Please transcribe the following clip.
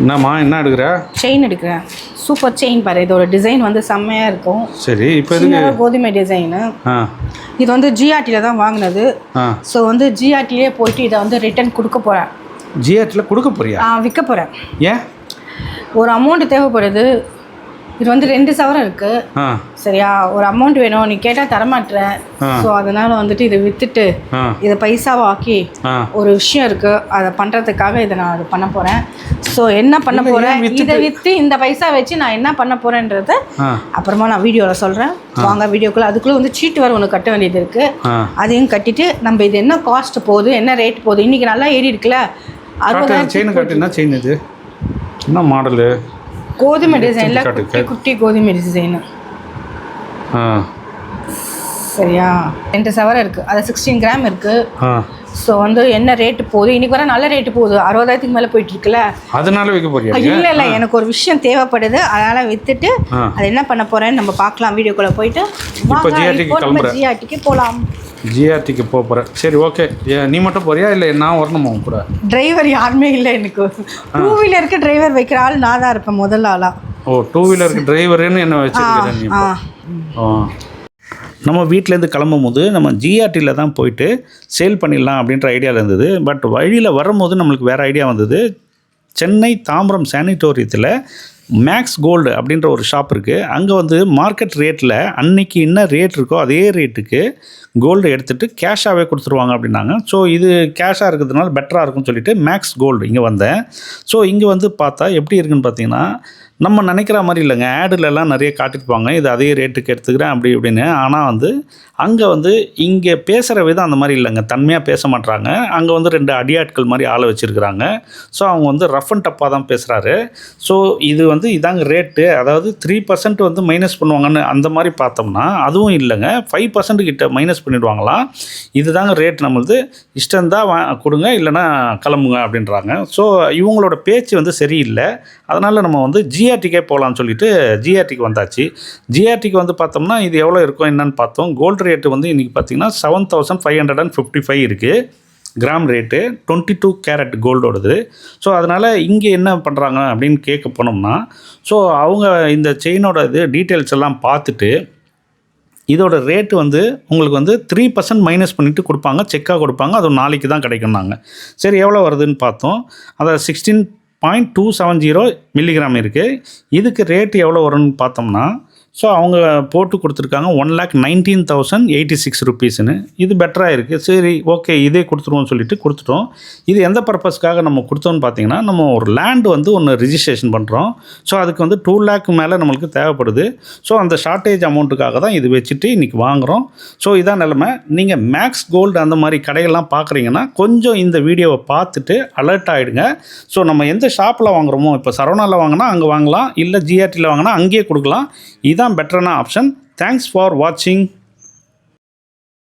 என்னம்மா என்ன எடுக்கிற? செயின் எடுக்கிறேன். சூப்பர் செயின் பாரு. இதோட டிசைன் வந்து செம்மையாக இருக்கும். சரி இப்போ எதுக்கு? கோதுமை டிசைனு இது வந்து ஜிஆர்டியில் தான் வாங்கினது. ஸோ வந்து ஜிஆர்டிலே போயிட்டு இதை வந்து ரிட்டர்ன் கொடுக்க போகிறேன் ஜிஆர்டியில் கொடுக்க போறியா? விற்க போகிறேன் ஏன்? ஒரு அமௌண்ட் தேவைப்படுது. இது வந்து ரெண்டு சவரம் இருக்குது ஆ. சரியா? ஒரு அமௌண்ட் வேணும். நீ கேட்டால் தரமாட்டுறேன் ஸோ அதனால் வந்துட்டு இதை விற்றுட்டு ஆ. இதை பைசாவை ஆக்கி ஆ. ஒரு விஷயம் இருக்குது அதை பண்ணுறதுக்காக இதை நான் அது பண்ண போகிறேன் ஸோ என்ன பண்ண வித்துட்டு- இதை விற்று இந்த பைசா வச்சு நான் என்ன பண்ண போகிறேன்றத ஆ. அப்புறமா நான் வீடியோவில் சொல்கிறேன் வாங்க வீடியோக்குள்ளே. அதுக்குள்ளே வந்து சீட்டு வேறு ஒன்று கட்ட வேண்டியது இருக்குது ஆ. அதையும் கட்டிட்டு நம்ம இது என்ன காஸ்ட் போகுது? என்ன ரேட் போகுது? இன்றைக்கி நல்லா ஏறி இருக்குல்ல காட்டு அறுபதாயிரம் செயின் காட்டு என்ன செயின் இது. என்ன மாடலு கோதுமை டிசைனில் காட்டு, குட்டி கோதுமை டிசைனு சரியா? ரெண்டு சவரம் இருக்குது அது சிக்ஸ்டீன் கிராம் இருக்குது ஆ. ஸோ வந்து என்ன ரேட்டு போகுது? இன்னைக்கு வர நல்ல ரேட்டு போகுது. அறுபதாயிரத்துக்கு மேலே போயிட்டு இருக்குல்ல? அதனால வைக்க போறியா நீ? இல்லை இல்லை எனக்கு ஒரு விஷயம் தேவைப்படுது. அதனால் விற்றுட்டு ஆ. அது என்ன பண்ண போகிறேன்னு நம்ம பார்க்கலாம். வீடியோக்குள்ளே போயிட்டு. ஜிஆர்டிக்கு போகலாம் ஜிஆர்டிக்கு போக போகிறேன் சரி ஓகே நீ மட்டும் போறியா? இல்லை நான் வரணுமா கூட? டிரைவர் யாருமே இல்லை எனக்கு. டூ வீலருக்கு டிரைவர் வைக்கிற ஆள் நான் தான் இருப்பேன் முதல் ஆளாக ஓ டூ வீலருக்கு டிரைவருன்னு என்ன வச்சிருக்கிறேன் நீ. ஆ நம்ம வீட்டிலேருந்து கிளம்பும் போது நம்ம ஜிஆர்டியில் தான் போயிட்டு சேல் பண்ணிடலாம் அப்படின்ற ஐடியாவில் இருந்தது. பட் வழியில் வரும்போது நம்மளுக்கு வேறு ஐடியா வந்தது. சென்னை தாம்பரம் சானிட்டோரியத்தில் மேக்ஸ் கோல்டு அப்படின்ற ஒரு ஷாப் இருக்குது அங்கே வந்து மார்க்கெட் ரேட்டில் அன்னைக்கு என்ன ரேட் இருக்கோ அதே ரேட்டுக்கு கோல்டு எடுத்துகிட்டு கேஷாகவே கொடுத்துருவாங்க அப்படின்னாங்க. ஸோ இது கேஷாக இருக்கிறதுனால பெட்டராக இருக்கும்னு சொல்லிட்டு மேக்ஸ் கோல்டு இங்கே வந்தேன். ஸோ இங்கே வந்து பார்த்தா எப்படி இருக்குன்னு பார்த்தீங்கன்னா நம்ம நினைக்கிற மாதிரி இல்லைங்க. ஆடுலலாம் நிறைய காட்டியிருப்பாங்க. இது அதே ரேட்டுக்கு எடுத்துக்கிறேன் அப்படி இப்படின்னு. ஆனால் வந்து அங்கே வந்து இங்கே பேசுகிற விதம் அந்த மாதிரி இல்லைங்க. தன்மையாக பேச மாட்டுறாங்க அங்கே வந்து ரெண்டு அடியாட்கள் மாதிரி ஆளை வச்சுருக்கிறாங்க. ஸோ அவங்க வந்து ரஃப் அண்ட் டப்பாக தான் பேசுகிறாரு ஸோ இது வந்து இதாங்க ரேட்டு அதாவது த்ரீ பர்சன்ட் வந்து மைனஸ் பண்ணுவாங்கன்னு அந்த மாதிரி பார்த்தோம்னா அதுவும் இல்லைங்க. ஃபைவ் பர்சன்ட் கிட்ட மைனஸ் பண்ணிடுவாங்களாம். இதுதாங்க ரேட் நம்மளது. இஷ்டம்தான் வா கொடுங்க இல்லைன்னா கிளம்புங்க அப்படின்றாங்க. ஸோ இவங்களோட பேச்சு வந்து சரியில்லை. அதனால் நம்ம வந்து ஜி ஜிஆர்டிக்கே போகலான்னு சொல்லிட்டு ஜிஆர்டிக்கு வந்தாச்சு. ஜிஆர்டிக்கு வந்து பார்த்தோம்னா இது எவ்வளோ இருக்கும் என்னன்னு பார்த்தோம். கோல்டு ரேட்டு வந்து இன்றைக்கி பார்த்தீங்கன்னா seven thousand five hundred and fifty five இருக்குது gram rate twenty two carat கோல்டோடது so அதனால் இங்கே என்ன பண்ணுறாங்க அப்படின்னு கேட்க போனோம்னா ஸோ அவங்க இந்த செயினோட இது டீட்டெயில்ஸ் எல்லாம் பார்த்துட்டு இதோட ரேட்டு வந்து உங்களுக்கு வந்து த்ரீ பர்சன்ட் மைனஸ் பண்ணிவிட்டு கொடுப்பாங்க. செக்காக கொடுப்பாங்க. அது நாளைக்கு தான் கிடைக்கும்னாங்க. சரி எவ்வளோ வருதுன்னு பார்த்தோம். அதை sixteen point two seven zero milligram இருக்குது இதுக்கு ரேட்டு எவ்வளோ வரும்னு பார்த்தோம்னா ஸோ அவங்க போட்டு கொடுத்துருக்காங்க one lakh nineteen thousand eighty six ருபீஸ்னு இது பெட்டராக இருக்குது சரி ஓகே இதே கொடுத்துருவோம்னு சொல்லிட்டு கொடுத்துட்டோம். இது எந்த பர்பஸ்க்காக நம்ம கொடுத்தோம்னு பார்த்தீங்கன்னா நம்ம ஒரு லேண்டு வந்து ஒன்று ரிஜிஸ்ட்ரேஷன் பண்ணுறோம் ஸோ அதுக்கு வந்து டூ லேக் மேலே நம்மளுக்கு தேவைப்படுது. ஸோ அந்த ஷார்ட்டேஜ் அமௌண்ட்டுக்காக தான் இது வச்சுட்டு இன்றைக்கி வாங்குகிறோம் ஸோ இதான் நிலமை. நீங்கள் மேக்ஸ் கோல்டு அந்த மாதிரி கடையெல்லாம் பார்க்குறீங்கன்னா கொஞ்சம் இந்த வீடியோவை பார்த்துட்டு அலர்ட் ஆகிடுங்க ஸோ நம்ம எந்த ஷாப்பில் வாங்குகிறோமோ இப்போ சரவணாவில் வாங்கினா அங்கே வாங்கலாம். இல்லை ஜிஆர்டியில் வாங்கினா அங்கேயே கொடுக்கலாம். இதுதான் பெட்டரான ஆப்ஷன் தேங்க்ஸ் ஃபார் வாட்சிங்